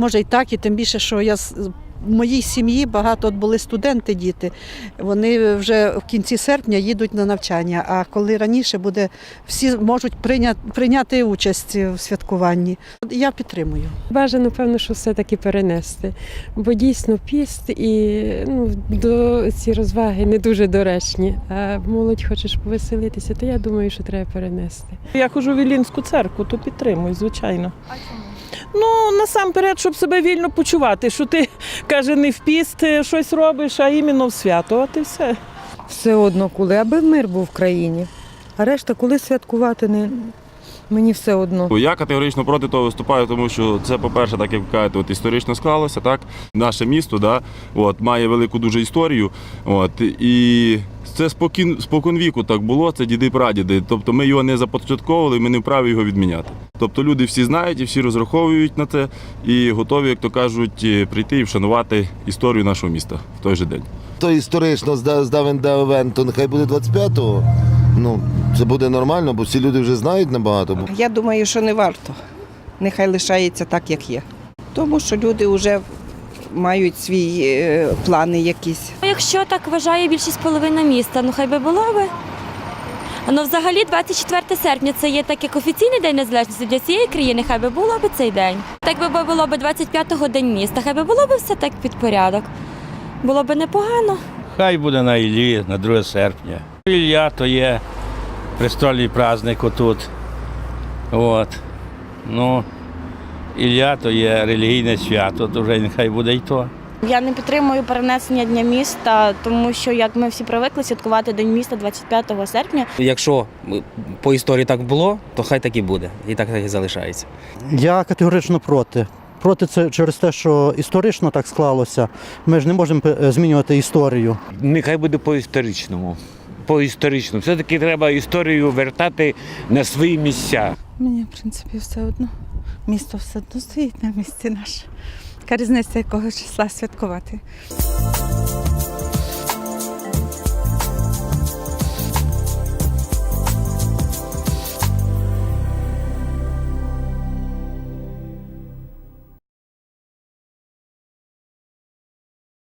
може і так, і тим більше, що я з- в моїй сім'ї багато от були студенти, діти. Вони вже в кінці серпня їдуть на навчання. А коли раніше буде, всі можуть прийняти, прийняти участь в святкуванні. Я підтримую. Бажано, певно, що все-таки перенести. Бо дійсно піст і ну, до ці розваги не дуже доречні. А молодь хочеш повеселитися, то я думаю, що треба перенести. Я ходжу в Іллінську церкву, то підтримую, звичайно. Ну, насамперед, щоб себе вільно почувати, що ти, каже, не в піст е, щось робиш, а іменно в свято, от і все. Все одно коли, аби мир був в країні. А решта, коли святкувати, не мені все одно. Я категорично проти того виступаю, тому що це, по-перше, так як ви кажете, от історично склалося, так? Наше місто да, от, має велику дуже історію. От, і це спокін, спокон віку так було, це діди прадіди. Тобто ми його не започатковували, ми не вправі його відміняти. Тобто люди всі знають і всі розраховують на це і готові, як то кажуть, е, прийти і вшанувати історію нашого міста в той же день. то історично зда- здавен ДВН, то нехай буде 25-го. Ну, це буде нормально, бо всі люди вже знають набагато. Я думаю, що не варто. Нехай лишається так, як є. Тому що люди вже мають свої е, плани якісь. Якщо так вважає більшість половина міста, ну хай би було би. Ну, взагалі, 24 серпня це є так як офіційний день незалежності для цієї країни, хай би було би цей день. Так би було б 25-го день міста, хай би було б все так під порядок. Було б непогано. Хай буде на Іллі на 2 серпня. Ілля то є престольний праздник отут. От. Ну, Ілля то є релігійне свято, то вже нехай буде й то. Я не підтримую перенесення дня міста, тому що як ми всі привикли святкувати День міста 25 серпня. Якщо по історії так було, то хай так і буде. І так і залишається. Я категорично проти. Проти це через те, що історично так склалося. Ми ж не можемо е, змінювати історію. Нехай буде по історичному. По історичному. Все-таки треба історію вертати на свої місця. Мені, в принципі, все одно. Місто все одно стоїть на місці наше. Яка різниця, якого числа святкувати.